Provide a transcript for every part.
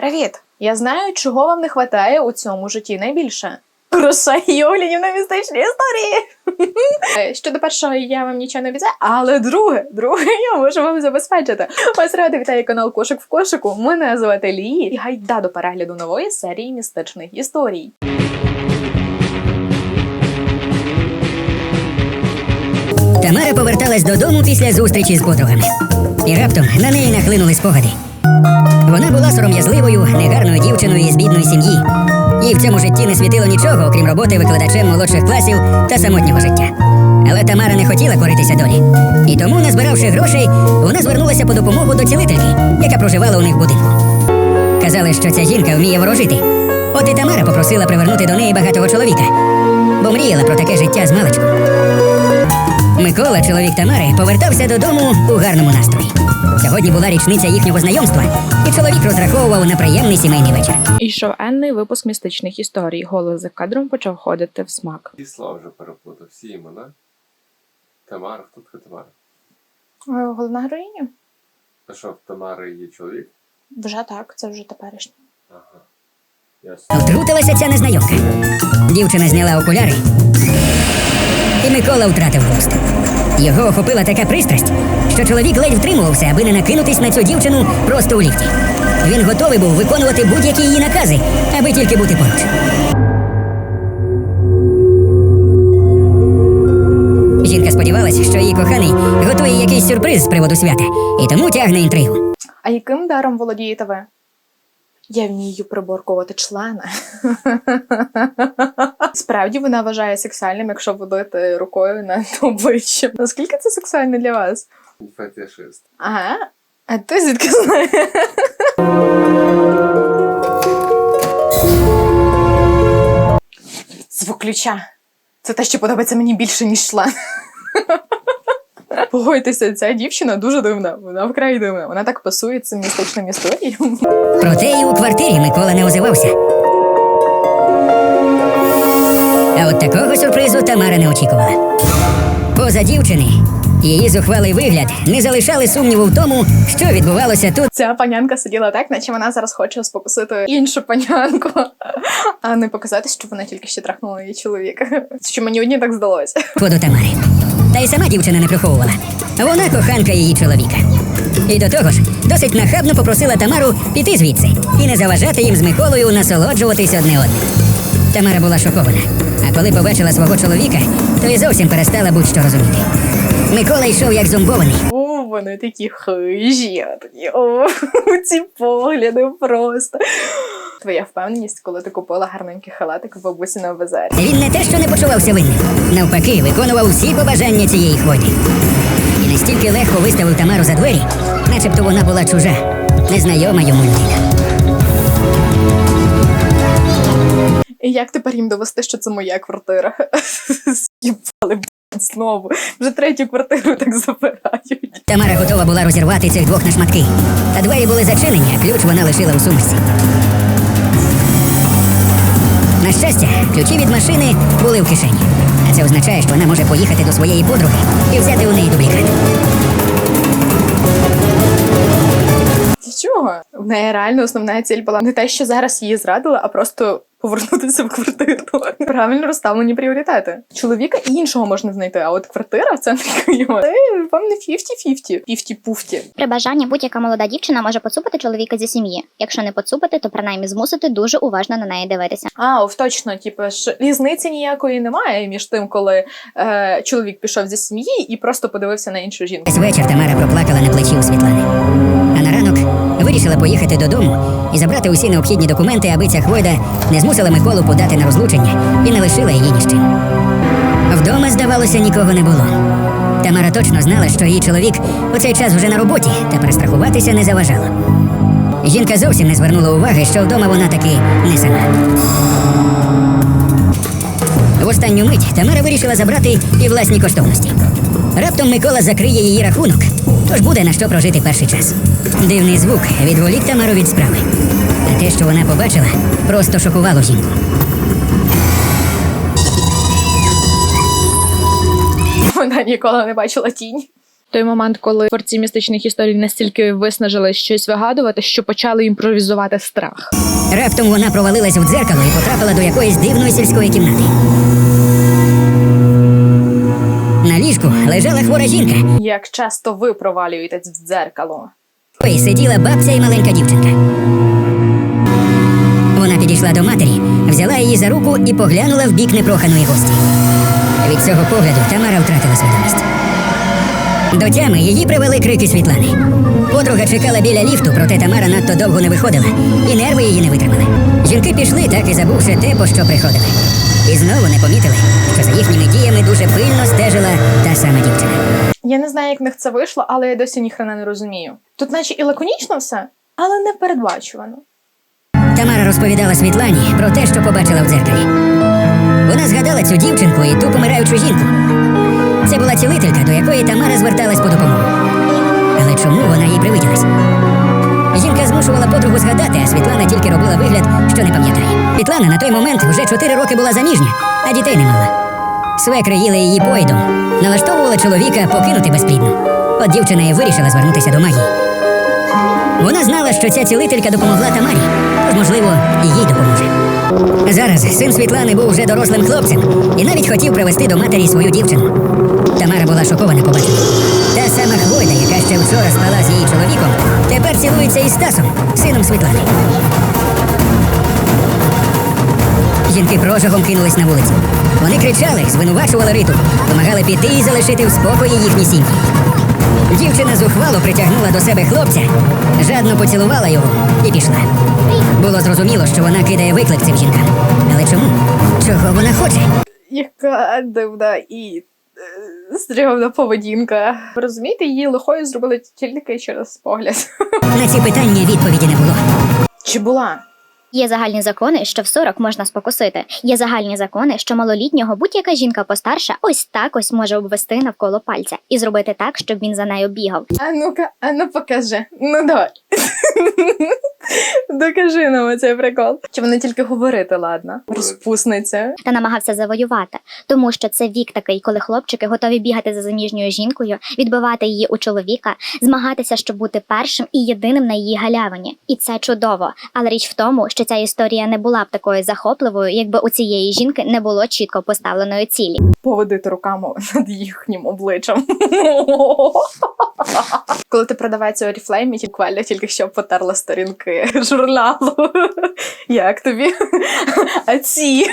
Привіт! Я знаю, чого вам не вистачає у цьому житті найбільше. Грошей і оглядів на містичні історії. Е, Щодо першого я вам нічого не обіцяю, але друге, друге я можу вам забезпечити. Вас ради вітає канал Кошик в кошику. Мене звати Лії і гайда до перегляду нової серії містичних історій. Тамара поверталась додому після зустрічі з подругами. І раптом на неї нахлинули спогади. Вона була сором'язливою, негарною дівчиною із бідної сім'ї. Їй в цьому житті не світило нічого, окрім роботи викладачем молодших класів та самотнього життя. Але Тамара не хотіла коритися долі. І тому, назбиравши грошей, вона звернулася по допомогу до цілительки, яка проживала у них в будинку. Казали, що ця жінка вміє ворожити. От і Тамара попросила привернути до неї багатого чоловіка, бо мріяла про таке життя з маличку. Микола, чоловік Тамари, повертався додому у гарному настрої. Сьогодні була річниця їхнього знайомства, і чоловік розраховував на приємний сімейний вечір. Ішов енний випуск містичних історій. Голос за кадром почав ходити в смак. Всі слова вже переплутав, всі імена. Тамара, хто така Тамара? Е, Головна героїня? А що, в Тамари є чоловік? Вже так, це вже теперішнє. Ага. Ясно. Втрутилася ця незнайомка. Дівчина зняла окуляри, і Микола втратив глузд. Його охопила така пристрасть, що чоловік ледь втримувався, аби не накинутись на цю дівчину просто у ліфті. Він готовий був виконувати будь-які її накази, аби тільки бути поруч. Жінка сподівалася, що її коханий готує якийсь сюрприз з приводу свята, і тому тягне інтригу. А яким даром володієте ви? Я вмію приборкувати члени. Справді вона вважає сексуальним, якщо водити рукою над обличчям. Наскільки це сексуально для вас? Фетишист. Ага. А ти звідки знаєш? Звук ключа. Це те, що подобається мені більше, ніж член. Погодьтеся, ця дівчина дуже дивна. Вона вкрай дивна. Вона так пасує цим містичним історіям. Проте і у квартирі Микола не озивався. А от такого сюрпризу Тамара не очікувала. Поза дівчини, її зухвалий вигляд не залишали сумніву в тому, що відбувалося тут. Ця панянка сиділа так, наче вона зараз хоче спокусити іншу панянку, а не показати, що вона тільки що трахнула її чоловіка. Що мені одні так здалося. Поду Тамари. Та й сама дівчина не приховувала. Вона коханка її чоловіка. І до того ж, досить нахабно попросила Тамару піти звідси і не заважати їм з Миколою насолоджуватись одне одним. Тамара була шокована, а коли побачила свого чоловіка, то й зовсім перестала будь-що розуміти. Микола йшов як зомбований. О, вони такі хижі, о, ці погляди просто. Твоя впевненість, коли ти купила гарненький халатик в бабусі на базарі. Він не те, що не почувався винним, навпаки, виконував всі побажання цієї хвойди. І настільки легко виставив Тамару за двері, начебто вона була чужа, незнайома йому людина. І як тепер їм довести, що це моя квартира? Блядь, знову. Вже третю квартиру так забирають. Тамара готова була розірвати цих двох на шматки. Та двері були зачинені, а ключ вона лишила у сумочці. На щастя, ключі від машини були в кишені. А це означає, що вона може поїхати до своєї подруги і взяти у неї дублікат. Чого? В неї реально основна ціль була не те, що зараз її зрадили, а просто повернутися в квартиру. Правильно розставлені пріоритети. Чоловіка і іншого можна знайти, а от квартира це не його. Це, вам не 50-50. 50-пуфті. При бажанні будь-яка молода дівчина може поцупити чоловіка зі сім'ї. Якщо не поцупити, то принаймні змусити дуже уважно на неї дивитися. А, ов, точно, типу ж різниці ніякої немає між тим, коли е, чоловік пішов зі сім'ї і просто подивився на іншу жінку. Весь вечір Тамара проплакала на плечі у Світлани. А на ранок вирішила поїхати додому і забрати усі необхідні документи, аби ця хвойда не змусила Миколу подати на розлучення і не лишила її ні. Вдома, здавалося, нікого не було. Тамара точно знала, що її чоловік у цей час вже на роботі та перестрахуватися не заважало. Жінка зовсім не звернула уваги, що вдома вона таки не сама. В останню мить Тамара вирішила забрати і власні коштовності. Раптом Микола закриє її рахунок, тож буде на що прожити перший час. Дивний звук відволік Тамару від справи. А те, що вона побачила, просто шокувало жінку. Вона ніколи не бачила тінь. Той момент, коли творці містичних історій настільки виснажили щось вигадувати, що почали імпровізувати страх. Раптом вона провалилась в дзеркало і потрапила до якоїсь дивної сільської кімнати. На ліжку лежала хвора жінка, Як часто ви провалюєтесь в дзеркало? І сиділа бабця і маленька дівчинка. Вона підійшла до матері, взяла її за руку і поглянула в бік непроханої гості. Від цього погляду Тамара втратила свідомість. До тями її привели крики Світлани. Подруга чекала біля ліфту, проте Тамара надто довго не виходила, і нерви її не витримали. Жінки пішли, так і забувши те, по що приходили. І знову не помітили, що за їхніми діями дуже пильно стежила та сама дівчина. Я не знаю, як в них це вийшло, але я досі ніхрена не розумію. Тут, наче і лаконічно все, але не передбачувано. Тамара розповідала Світлані про те, що побачила в дзеркалі. Вона згадала цю дівчинку і ту помираючу жінку. Це була цілителька, до якої Тамара зверталась по допомогу. Але чому вона їй привиділась? Змушувала подругу згадати, а Світлана тільки робила вигляд, що не пам'ятає. Світлана на той момент вже чотири роки була заміжня, а дітей не мала. Свекри їли її поїдом, налаштовували чоловіка покинути безплідну. От дівчина і вирішила звернутися до магії. Вона знала, що ця цілителька допомогла Тамарі, тож, можливо, і їй допоможе. Зараз син Світлани був вже дорослим хлопцем і навіть хотів привезти до матері свою дівчину. Тамара була шокована побаченням. Та сама Хвойда, яка ще вчора спала з її чоловіком, тепер цілується із Стасом, сином Світлани. Жінки прожогом кинулись на вулицю. Вони кричали, звинувачували риту, вимагали піти і залишити в спокої їхні сім'ї. Дівчина зухвало притягнула до себе хлопця, жадно поцілувала його і пішла. Було зрозуміло, що вона кидає виклик цим жінкам. Але чому? Чого вона хоче? Яка дивна і е, стрьомна поведінка. Ви розумієте, її лихою зробили тільки через погляд. На ці питання відповіді не було. Чи була? Є загальні закони, що в 40 можна спокусити. Є загальні закони, що малолітнього будь-яка жінка постарша ось так ось може обвести навколо пальця і зробити так, щоб він за нею бігав. А ну-ка, а ну покажи. Ну давай. Докажи нам оцей прикол. Чи вони тільки говорити, ладно? Розпусниця. та намагався завоювати, тому що це вік такий, коли хлопчики готові бігати за заміжньою жінкою, відбивати її у чоловіка, змагатися, щоб бути першим і єдиним на її галявині. І це чудово. Але річ в тому, що ця історія не була б такою захопливою, якби у цієї жінки не було чітко поставленої цілі. Поводити руками над їхнім обличчям. Коли ти продавець у Oriflame, буквально тільки що потерла сторінки журналу. Як тобі? А ці?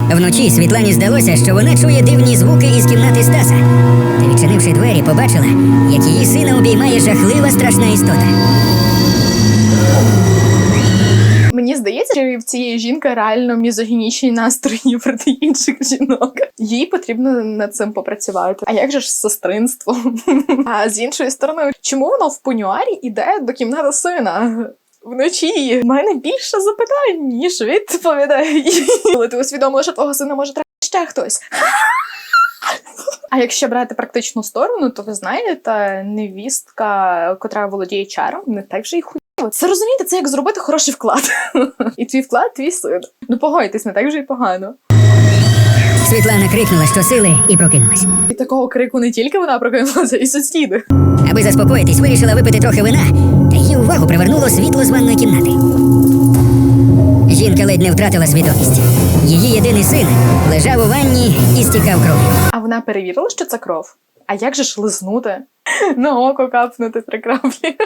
Вночі Світлані здалося, що вона чує дивні звуки із кімнати Стаса. Та відчинивши двері, побачила, як її сина обіймає жахлива страшна істота. Мені здається, що в цієї жінки реально мізогінічні настрої проти інших жінок. Їй потрібно над цим попрацювати. А як же ж сестринство? А з іншої сторони, чому вона в пенюарі іде до кімнати сина? Вночі в мене більше запитань, ніж відповідей. Коли ти усвідомила, що твого сина може трапити ще хтось. А якщо брати практичну сторону, то ви знаєте, невістка, котра володіє чаром, не так же й хуйово. Це розумієте, це як зробити хороший вклад. І твій вклад, твій син. Ну погодьтесь, не так вже й погано. Світлана крикнула щосили і прокинулась. І такого крику не тільки вона прокинулася, і сусіди. Аби заспокоїтись, вирішила випити трохи вина, та її увагу привернуло світло з ванної кімнати. Жінка ледь не втратила свідомість. Її єдиний син лежав у ванні і стікав кров'ю. А вона перевірила, що це кров. А як же ж лизнути? На око капнути при краплі.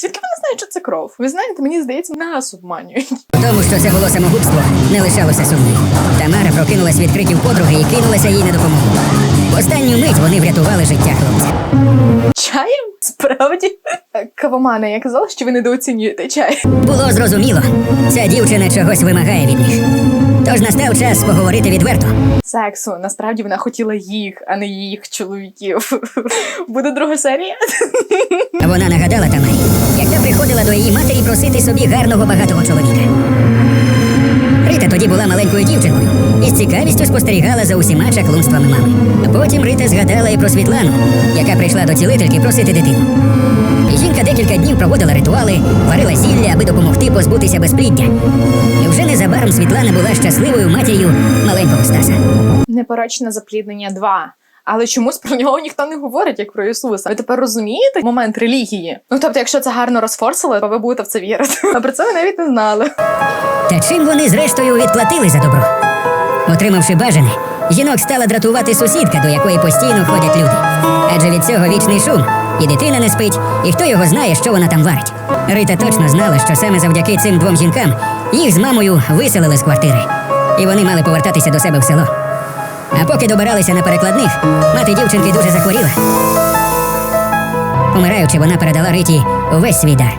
Звідки вона знає, що це кров? Ви знаєте, мені здається, нас обманюють. Тому, що це було самогубство, не лишалося сумнівів. Тамара прокинулась від криків подруги і кинулася їй на допомогу. В останню мить вони врятували життя хлопця. Чаєм? Справді? Кавомана, я казала, що ви недооцінюєте чай. Було зрозуміло, ця дівчина чогось вимагає від них. Тож настав час поговорити відверто. Сексу. Насправді вона хотіла їх, а не їх чоловіків. Буде друга серія? Вона нагадала Тамарі, як та приходила до її матері просити собі гарного багатого чоловіка. Рита тоді була маленькою дівчинкою і з цікавістю спостерігала за усіма чаклунствами мами. Потім Рита згадала і про Світлану, яка прийшла до цілительки просити дитину. Жінка декілька днів проводила ритуали, варила зілля, аби допомогти позбутися безпліддя. І вже незабаром Світлана була щасливою матір'ю маленького Стаса. Непорочне запліднення 2. Але чомусь про нього ніхто не говорить, як про Ісуса. Ви тепер розумієте момент релігії? Ну тобто, якщо це гарно розфорсили, то ви будете в це вірити. А про це ви навіть не знали. Та чим вони зрештою відплатили за добро? Отримавши бажане, жінок стала дратувати сусідка, до якої постійно ходять люди. Адже від цього вічний шум, і дитина не спить, і хто його знає, що вона там варить. Рита точно знала, що саме завдяки цим двом жінкам їх з мамою виселили з квартири, і вони мали повертатися до себе в село. А поки добиралися на перекладних, мати дівчинки дуже захворіла. Помираючи, вона передала Риті увесь свій дар.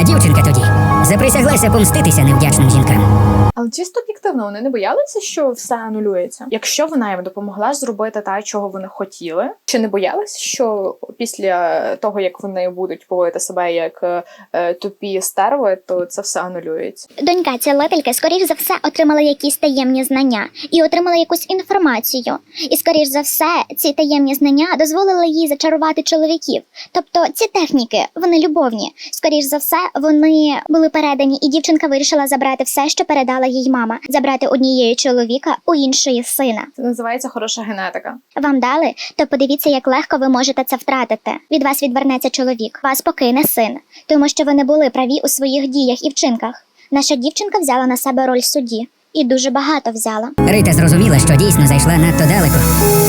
А дівчинка тоді заприсяглася помститися невдячним жінкам. Але чисто об'єктивно вони не боялися, що все анулюється. Якщо вона їм допомогла зробити те, чого вони хотіли, чи не боялися, що після того як вони будуть поводити себе як е, тупі стерви, то це все анулюється. Донька цілительки, скоріш за все, отримала якісь таємні знання і отримала якусь інформацію. І, скоріш за все, ці таємні знання дозволили їй зачарувати чоловіків. Тобто ці техніки, вони любовні. Скоріш за все, вони були передані, і дівчинка вирішила забрати все, що передала їй мама, забрати однієї чоловіка у іншої сина. Це називається хороша генетика. Вам дали, то подивіться, як легко ви можете це втратити. Від вас відвернеться чоловік, вас покине син, тому що ви не були праві у своїх діях і вчинках. Наша дівчинка взяла на себе роль судді і дуже багато взяла. Рита зрозуміла, що дійсно зайшла надто далеко,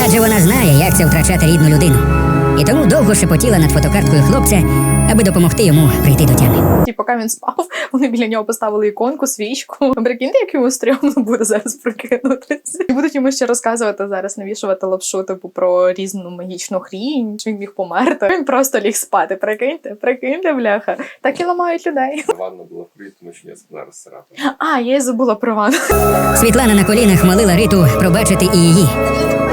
адже вона знає, як це втрачати рідну людину. І тому довго шепотіла над фотокарткою хлопця, аби допомогти йому прийти до тями. І поки він спав, вони біля нього поставили іконку, свічку. Прикиньте, як йому стрьомно буде зараз прокинутися. І будуть йому ще розказувати зараз, навішувати лапшу типу про різну магічну хрінь, він міг померти. Він просто ліг спати. Прикиньте, прикиньте, бляха. Так і ламають людей. Ванна була в тому що я спина розцарапала. А, я забула про ванну. Світлана на колінах молила Риту пробачити і її.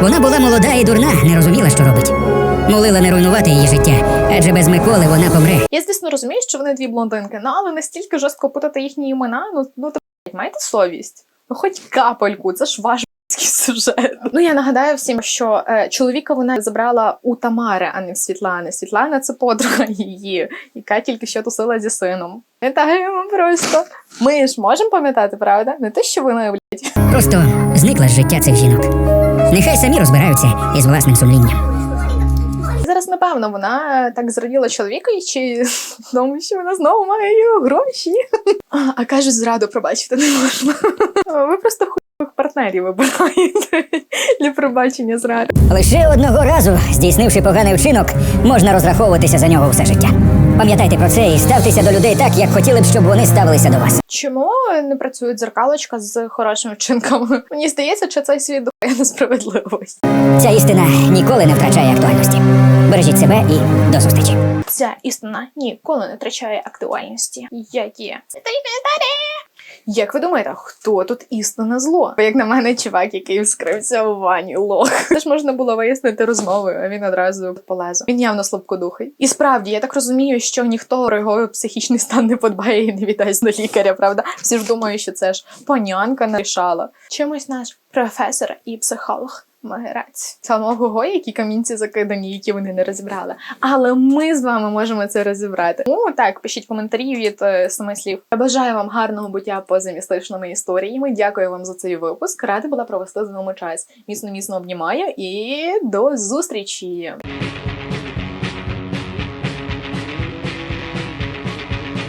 Вона була молода і дурна, не розуміла, що робить. Молила не руйнувати її життя, адже без Миколи вона помре. Я, звісно, розумію, що вони дві блондинки, ну але настільки жорстко путати їхні імена, ну, ну та, маєте совість. Ну, хоч капельку, це ж ваш сюжет. Ну я нагадаю всім, що е, чоловіка вона забрала у Тамари, а не в Світлани. Світлана це подруга її, яка тільки що тусила зі сином. Вітаємо просто. Ми ж можемо пам'ятати, правда? Не те, що вони, блядь. Просто зникла з життя цих жінок. Нехай самі розбираються із власним сумлінням. Зараз, напевно, вона е, так зраділа чоловікові, чи тому, що вона знову має його гроші. А, а кажуть, зраду пробачити не можна. Ви просто хуйових партнерів вибираєте для пробачення зради. Лише одного разу, здійснивши поганий вчинок, можна розраховуватися за нього все життя. Пам'ятайте про це і ставтеся до людей так, як хотіли б, щоб вони ставилися до вас. Чому не працює дзеркалочка з хорошими вчинками? Мені здається, що цей світ дохає несправедливість. Ця істина ніколи не втрачає актуальності. Бережіть себе і до зустрічі. Ця істина ніколи не втрачає актуальності. Як є. Як ви думаєте, хто тут істинне зло? Бо як на мене, чувак, який вскрився у ванні лох. Це ж можна було вияснити розмовою, а він одразу полезу. Він явно слабкодухий. І справді, я так розумію, що ніхто про його психічний стан не подбає і не віддасть до лікаря, правда? Всі ж думають, що це ж панянка нарішала. Чимось наш професор і психолог. Магерець. Самого го, які камінці закидані, які вони не розібрали. Але ми з вами можемо це розібрати. Тому так, пишіть коментарі від е, слів. Я бажаю вам гарного буття поза містичними історіями. Дякую вам за цей випуск. Рада була провести з вами час. Міцно міцно обнімаю і до зустрічі!